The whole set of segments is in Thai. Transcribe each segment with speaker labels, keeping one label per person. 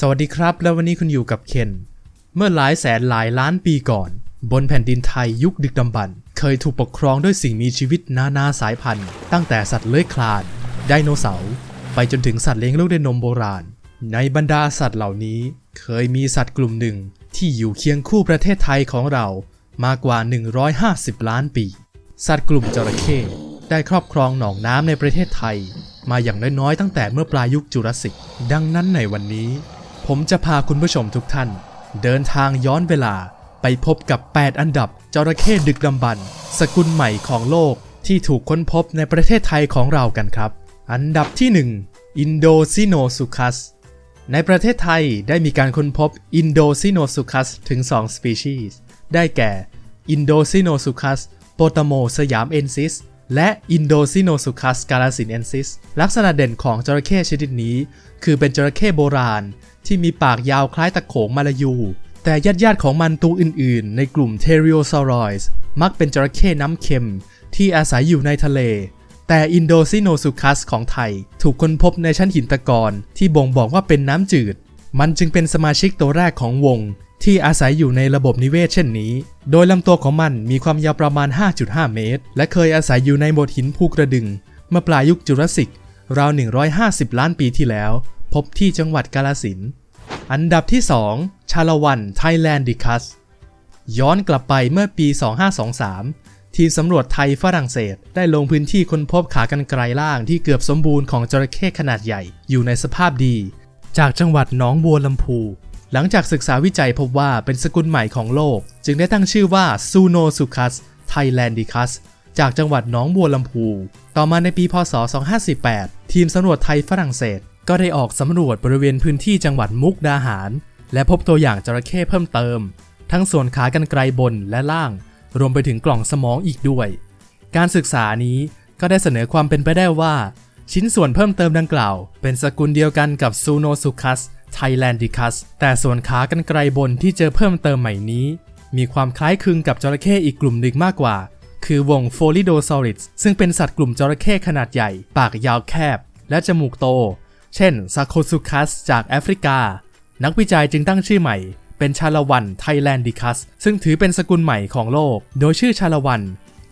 Speaker 1: สวัสดีครับ แล้ววันนี้คุณอยู่กับเคน เมื่อหลายแสนหลายล้านปีก่อน บนแผ่นดินไทยยุคดึกดำบรรพ์เคยถูกปกครองด้วยสิ่งมีชีวิตนานาสายพันธุ์ ตั้งแต่สัตว์เลื้อยคลาน ไดโนเสาร์ ไปจนถึงสัตว์เลี้ยงลูกด้วยนมโบราณ ในบรรดาสัตว์เหล่านี้ เคยมีสัตว์กลุ่มหนึ่งที่อยู่เคียงคู่ประเทศไทยของเรามากกว่า 150 ล้านปี สัตว์กลุ่มจระเข้ได้ครอบครองหนองน้ำในประเทศไทย มาอย่างน้อยๆตั้งแต่เมื่อปลายยุคจุราสสิกดังนั้นในวันนี้ ผมจะพาคุณผู้ชมทุกท่าน เดินทางย้อนเวลาไปพบกับ 8 อันดับจระเข้ดึกดำบรรพ์สกุลใหม่ของโลกที่ถูกค้นพบในประเทศไทยของเรากันครับ อันดับที่ 1 อินโดซิโนสุคัส ในประเทศไทยได้มีการค้นพบอินโดซิโนสุคัสถึง 2 สปีชีส์ ได้แก่อินโดซิโนสุคัสโปตโมสยามเอนซิส และอินโดซิโนสุคัสกาลาสินเอนซิสลักษณะเด่นของจระเข้ชนิดนี้ คือเป็นจระเข้โบราณ ที่มีปากยาวคล้ายตะโขงมาลายู แต่ญาติญาติๆของมันตัวอื่นๆ ในกลุ่มเทริโอซ u ร o ยส์มักเป็นจระเข้น้ำเค็ม ที่อาศัยอยู่ในทะเล แต่อินโดซิโนสุคัสของไทย ถูกค้นพบในชั้นหินตะกอนที่บ่งบอกว่าเป็นน้ำจืด มันจึงเป็นสมาชิกตัวแรกของวง ที่อาศัยอยู่ในระบบนิเวศเช่นนี้ โดยลำตัวของมันมีความยาวประมาณ 5.5 เมตร และเคยอาศัยอยู่ในโบดหินภูกระดึงเมื่อปลายยุคจุราสสิกราว 150 ล้านปีที่แล้ว พบที่จังหวัดกาลสิน อันดับที่ 2 ชาละวันไทยแลนดิคัส ย้อนกลับไปเมื่อปี 2523 ทีมสำรวจไทยฝรั่งเศส ได้ลงพื้นที่ค้นพบขากรรไกรล่างที่เกือบสมบูรณ์ของจระเข้ขนาดใหญ่อยู่ในสภาพดี จากจังหวัดหนองบัวลำพู หลังจากศึกษาวิจัยพบว่าเป็นสกุลใหม่ของโลก จึงได้ตั้งชื่อว่าซูโนสุคัสไทแลนดิคัสจากจังหวัดหนองบัวลำพู ต่อมาในปีพศ 2548 ทีมสำรวจไทยฝรั่งเศส ก็ได้ออกสำรวจบริเวณพื้นที่จังหวัดมุกดาหาร และพบตัวอย่างจระเข้เพิ่มเติม ทั้งส่วนขากรรไกรบนและล่าง รวมไปถึงกล่องสมองอีกด้วย การศึกษานี้ก็ได้เสนอความเป็นไปได้ว่า ชิ้นส่วนเพิ่มเติมดังกล่าว เป็นสกุลเดียวกันกับซูโนสุคัส ไทแลนดิคัสแต่ส่วนขากรรไกรบนที่เจอเพิ่มเติมใหม่นี้ มีความคล้ายคลึงกับจระเข้อีกกลุ่มหนึ่งมากกว่า คือวงโฟลิโดซอริดซึ่งเป็นสัตว์กลุ่มจระเข้ขนาดใหญ่ ปากยาวแคบ และจมูกโต เช่นซาโคซุคัสจากแอฟริกา นักวิจัยจึงตั้งชื่อใหม่เป็นชาละวันไทแลนดิคัสซึ่งถือเป็นสกุลใหม่ของโลก โดยชื่อชาละวัน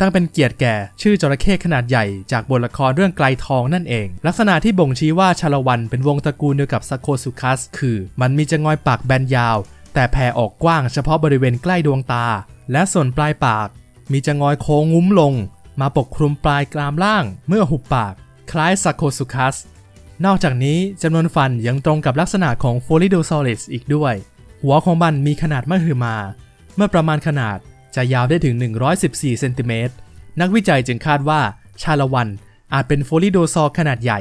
Speaker 1: ตั้งเป็นเกียรติแก่ชื่อจระเข้ขนาดใหญ่จากบทละครเรื่องไกลทองนั่นเอง ลักษณะที่บ่งชี้ว่าชาละวันเป็นวงตระกูลเดียวกับซาโคซุคัส คือ มันมีจะงอยปากแบนยาว แต่แผ่ออกกว้างเฉพาะบริเวณใกล้ดวงตา และส่วนปลายปาก มีจะงอยโค้งงุ้มลง มาปกคลุมปลายกรามล่าง เมื่อหุบปาก คล้ายซาโคซุคัส นอกจากนี้จำนวนฟันยังตรงกับลักษณะของ f o l i d o s a u r u s อีกด้วย หัวของมันมีขนาดมหึมา เมื่อประมาณขนาด จะยาวได้ถึง 114 เซนติเมตร นักวิจัยจึงคาดว่าชาละวันอาจเป็นโฟลิโดซอร์ขนาดใหญ่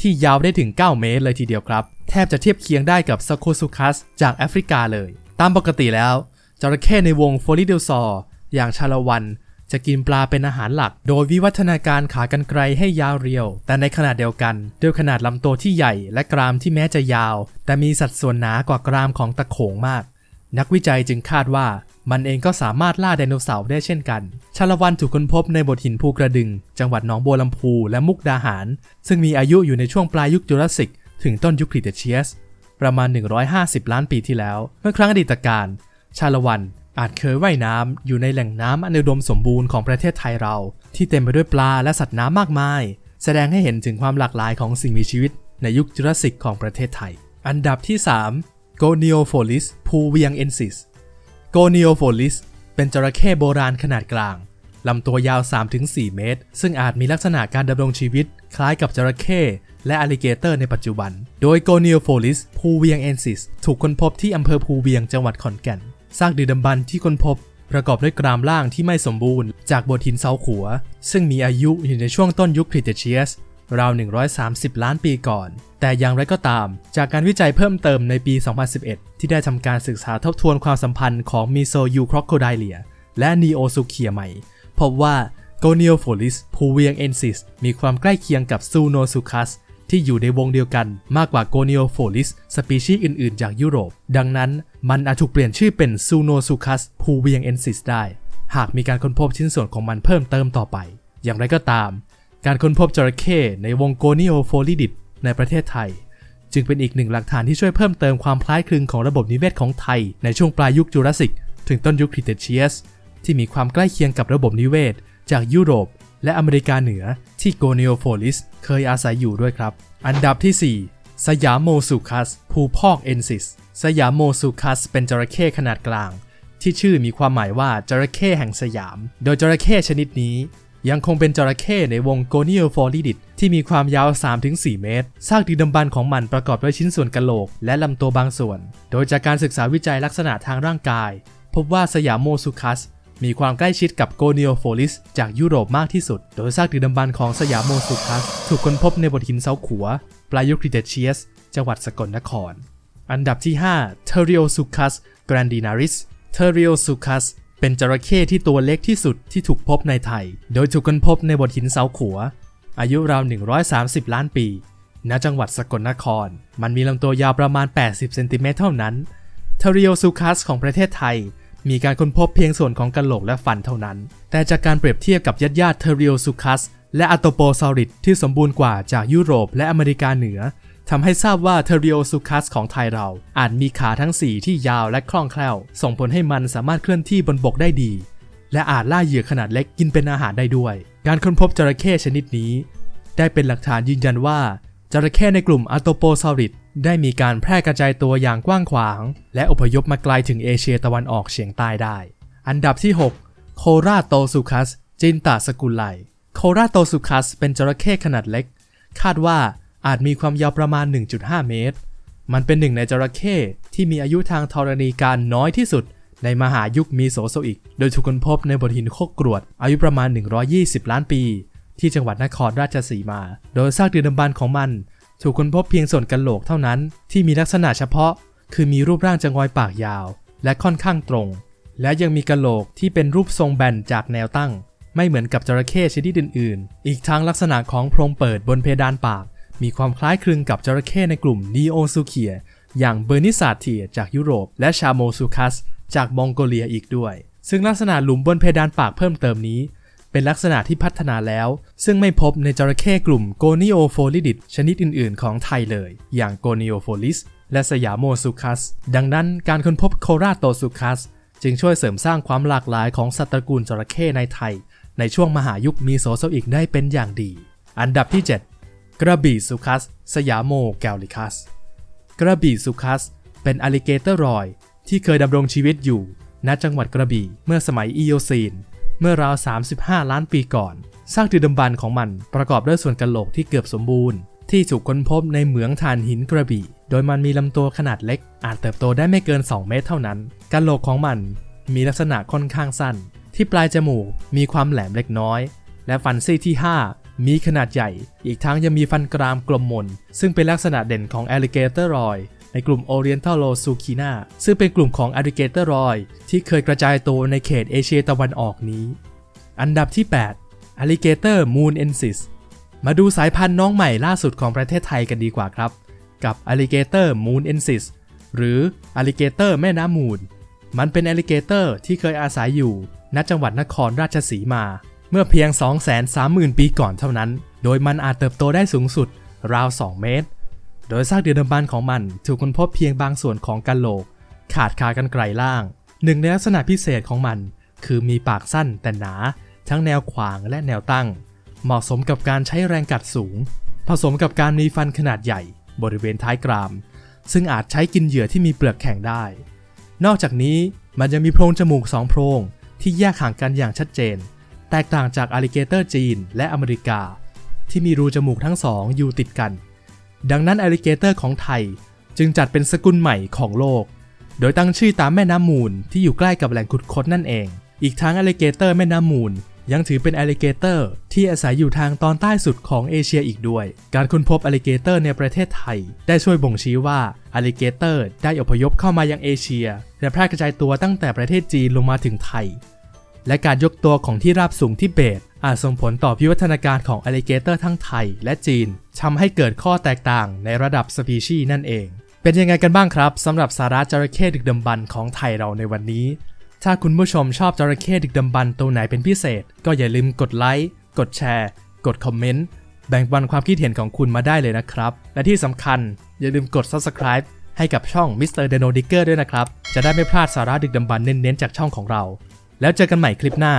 Speaker 1: ที่ยาวได้ถึง 9 เมตรเลยทีเดียวครับ แทบจะเทียบเคียงได้กับซาโคซุคัสจากแอฟริกาเลย ตามปกติแล้ว จระเข้ในวงโฟลิโดซอร์อย่างชาละวันจะกินปลาเป็นอาหารหลัก โดยวิวัฒนาการขากรรไกรให้ยาวเรียว แต่ในขณะเดียวกัน ด้วยขนาดลำตัวที่ใหญ่และกรามที่แม้จะยาว แต่มีสัดส่วนหนากว่ากรามของตะโขงมาก นักวิจัยจึงคาดว่ามันเองก็สามารถล่าไดโนเสาร์ได้เช่นกัน ชาละวันถูกค้นพบในบทหินภูกระดึง จังหวัดหนองบัวลำพูและมุกดาหาร ซึ่งมีอายุอยู่ในช่วงปลายยุคจูราสสิก ถึงต้นยุคคริเทเชียส ประมาณ 150 ล้านปีที่แล้ว เมื่อครั้งอดีตการ ชาละวันอาจเคยว่ายน้ำอยู่ในแหล่งน้ำอันอุดมสมบูรณ์ของประเทศไทยเรา ที่เต็มไปด้วยปลาและสัตว์น้ำมากมาย แสดงให้เห็นถึงความหลากหลายของสิ่งมีชีวิต ในยุคจูราสสิกของประเทศไทย อันดับที่ 3 g o n e o p h o l i s p u v i a n e n s i s g o n e o p h o l i s เป็นจระเข้โบราณขนาดกลาง ลำตัวยาว 3-4 เมตร ซึ่งอาจมีลักษณะการดำรงชีวิต คล้ายกับจระเข้และอลิเกเตอร์ในปัจจุบัน โดย g o n e o p h o l i s p u v i a n e n s i s ถูกค้นพบที่อำเภอภูเวียงจังหวัดขอนแก่น ซากดึกดำบรรที่ค้นพบ ประกอบด้วยกรามล่างที่ไม่สมบูรณ์ จากบทหินเซาขัว ซึ่งมีอายุอยู่ในช่วงต้นยุคคริเทเชียส ราว 130 ล้านปีก่อน แต่อย่างไรก็ตาม จากการวิจัยเพิ่มเติมในปี 2011 ที่ได้ทำการศึกษาทบทวนความสัมพันธ์ของมิโซยูคร o โคไดเลียและนีโอซูเคียใหม่ พบว่า g o n e o p h o l i s p u v i a n e n s i s มีความใกล้เคียงกับซูโนซูคัสที่อยู่ในวงเดียวกันมากกว่า g o n e o p h o l i s สปีชีส์อื่น ๆ จากยุโรป ดังนั้นมันอาจถูกเปลี่ยนชื่อเป็น Sunosuchus p u v i a n e n s i s ได้ หากมีการค้นพบชิ้นส่วนของมันเพิ่มเติมต่อไป อย่างไรก็ตาม การค้นพบจระเข้ในวง g o n e o p h o l i d i d ในประเทศไทย จึงเป็นอีกหนึ่งหลักฐานที่ช่วยเพิ่มเติมความคล้ายคลึงของระบบนิเวศของไทย ในช่วงปลายยุคจูราสสิก ถึงต้นยุคคริเทเชียส ที่มีความใกล้เคียงกับระบบนิเวศ จากยุโรป และอเมริกาเหนือที่โกเนโอโฟลิสเคยอาศัยอยู่ด้วยครับ อันดับที่ 4 สยามโมซูคัส ภูพอกเอนซิส สยามโมซูคัส เป็นจระเข้ขนาดกลางที่ชื่อมีความหมายว่าจระเข้แห่งสยาม โดยจระเข้ชนิดนี้ ยังคงเป็นจระเข้ในวงโกเนียโฟลิดิตที่มีความยาว 3-4 เมตร ซากดึกดำบรรของมันประกอบด้วยชิ้นส่วนกะโหลกและลำตัวบางส่วน โดยจากการศึกษาวิจัยลักษณะทางร่างกาย พบว่าสยามโมซูคัส มีความใกล้ชิดกับโกเนียโฟลิส จากยุโรปมากที่สุด โดยซากดึกดำบรรของสยามโมซูคัส ถูกค้นพบในบทหินเซาขัว ปลายยุคคริเทเชียส จังหวัดสกลนคร อันดับที่5 t e r i o s u c h u s grandinaris t e r i o s u c h u s เป็นจระเข้ที่ตัวเล็กที่สุดที่ถูกพบในไทย โดยถูกค้นพบในบทหินเสาขัว อายุราว 130 ล้านปี ณ จังหวัดสกลนคร มันมีลำตัวยาวประมาณ 80 เซนติเมตรเท่านั้น t e r i o s u c h u s ของประเทศไทย มีการค้นพบเพียงส่วนของกระโหลกและฟันเท่านั้น แต่จากการเปรียบเทียบกับญาติญาติ t e r i o s u c h u s และอัตโปซอริดที่สมบูรณ์กว่าจากยุโรปและอเมริกาเหนือ ทำให้ทราบว่าเทอริโอซูคัสของไทยเรา อาจมีขาทั้ง 4 ที่ยาวและคล่องแคล่ว ส่งผลให้มันสามารถเคลื่อนที่บนบกได้ดี และอาจล่าเหยื่อขนาดเล็กกินเป็นอาหารได้ด้วย การค้นพบจระเข้ชนิดนี้ ได้เป็นหลักฐานยืนยันว่าจระเข้ในกลุ่มอัโตโปซอริดได้มีการแพร่กระจายตัวอย่างกว้างขวาง และอพยพมาไกลถึงเอเชียตะวันออกเฉียงใต้ได้ อันดับที่ 6 โคราโตซูคัสจินตาสกุลไลโคราโตซูคัสเป็นจระเข้ขนาดเล็ก คาดว่า อาจมีความยาวประมาณ 1.5 เมตร มันเป็นหนึ่งในจระเข้ที่มีอายุทางธรณีการน้อยที่สุด ในมหายุคมีโสโซอิก โดยถูกค้นพบในบทหินโคกกรวด อายุประมาณ 120 ล้านปี ที่จังหวัดนครราชสีมา โดยซากดึกดำบรรของมัน ถูกค้นพบเพียงส่วนกะโหลกเท่านั้น ที่มีลักษณะเฉพาะ คือมีรูปร่างจะงอยปากยาว และค่อนข้างตรง และยังมีกะโหลกที่เป็นรูปทรงแบนจากแนวตั้ง ไม่เหมือนกับจระเข้ชนิดอื่นๆ อีกทั้งลักษณะของโพรงเปิดบนเพดานปาก มีความคล้ายคลึงกับจระเข้ในกลุ่มนีโอซูเคียอย่างเบอร์นิสาเทียจากยุโรป และชาโมซูคัส จากมองโกเลียอีกด้วย ซึ่งลักษณะหลุมบนเพดานปากเพิ่มเติมนี้ เป็นลักษณะที่พัฒนาแล้ว ซึ่งไม่พบในจระเข้กลุ่มโกนิโอโฟลิดิดชนิดอื่น ๆ ของไทยเลย อย่างโกนิโอโฟลิสและสยามโมซูคัส ดังนั้นการค้นพบโคราโตซูคัส จึงช่วยเสริมสร้างความหลากหลายของสัตว์ตระกูลจระเข้ในไทย ในช่วงมหายุคมีโซโซอิกได้เป็นอย่างดี อันดับที่ 7 กระบี่ซูคัส สยามโมแกลลิคัส กระบี่ซูคัส เป็นอลิเกเตอร์รอย ที่เคยดำรงชีวิตอยู่ ณ จังหวัดกระบี่เมื่อสมัยอีโอซีน เมื่อราว 35 ล้านปีก่อนซากดึกดำบรรของมันประกอบด้วยส่วนกะโหลกที่เกือบสมบูรณ์ ที่ถูกค้นพบในเหมืองถ่านหินกระบี่ โดยมันมีลำตัวขนาดเล็ก อาจเติบโตได้ไม่เกิน 2 เมตรเท่านั้นกะโหลกของมันมีลักษณะค่อนข้างสั้น ที่ปลายจมูกมีความแหลมเล็กน้อย และฟันซี่ที่ 5 มีขนาดใหญ่ อีกทั้งยังมีฟันกรามกลมมน ซึ่งเป็นลักษณะเด่นของ alligator roy ในกลุ่ม orientalosuchina ซึ่งเป็นกลุ่มของ alligator roy ที่เคยกระจายตัวในเขตเอเชียตะวันออกนี้ อันดับที่ 8 alligator moonensis มาดูสายพันธุ์น้องใหม่ล่าสุดของประเทศไทยกันดีกว่าครับ กับ alligator moonensis หรือ alligator แม่น้ำมูล มันเป็น alligator ที่เคยอาศัยอยู่ณจังหวัดนครราชสีมา เมื่อเพียง 230,000 ปีก่อนเท่านั้น โดยมันอาจเติบโตได้สูงสุดราว 2 เมตร โดยซากเดือดำบรรพ์ของมันถูกค้นพบเพียงบางส่วนของกะโหลก ขาดขากันไกลล่าง หนึ่งในลักษณะพิเศษของมัน คือมีปากสั้นแต่หนา ทั้งแนวขวางและแนวตั้ง เหมาะสมกับการใช้แรงกัดสูง ผสมกับการมีฟันขนาดใหญ่ บริเวณท้ายกราม ซึ่งอาจใช้กินเหยื่อที่มีเปลือกแข็งได้ นอกจากนี้มันยังมีโพรงจมูกสองโพรงที่แยกห่างกันอย่างชัดเจน แตกต่างจากอ l ลิเกเตอร์จีนและอเมริกา ที่มีรูจมูกทั้งสองอยู่ติดกัน ดังนั้นอ l ลิเกเตอร์ของไทยจึงจัดเป็นสกุลใหม่ของโลก โดยตั้งชื่อตามแม่น้ำมูลที่อยู่ใกล้กับแหล่งขุดค้นนั่นเอง อีกทั้งอ l ลิเกเตอร์แม่น้ำมูลยังถือเป็นอลิเกเตอร์ที่อาศัยอยู่ทางตอนใต้สุดของเอเชียอีกด้วย การค้นพบอลิเกเตอร์ในประเทศไทย ได้ช่วยบ่งชี้ว่าอลิเกเตอร์ได้อพยพเข้ามายังเอเชีย และแพร่กระจายตัวตั้งแต่ประเทศจีนลงมาถึงไทย และการยกตัวของที่ราบสูงที่เบต อาจส่งผลต่อพิวัฒนาการของอลิเกเตอร์ทั้งไทยและจีนทำให้เกิดข้อแตกต่างในระดับสปีชีส์นั่นเอง เป็นยังไงกันบ้างครับสำหรับสาระจระเข้ดึกดำบรรของไทยเราในวันนี้ ถ้าคุณผู้ชมชอบจระเข้ดึกดำบรรตัวไหนเป็นพิเศษ ก็อย่าลืมกดไลค์กดแชร์ กดคอมเมนต์แบ่งปันความคิดเห็นของคุณมาได้เลยนะครับ และที่สำคัญอย่าลืมกด subscribe ให้กับช่อง Mr. d e n o d i g g e r ด้วยนะครับ จะได้ไม่พลาดสาระดึกดำบรรเน้นๆจากช่องของเรา แล้วเจอกันใหม่คลิปหน้า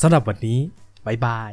Speaker 1: สำหรับวันนี้บ๊ายบาย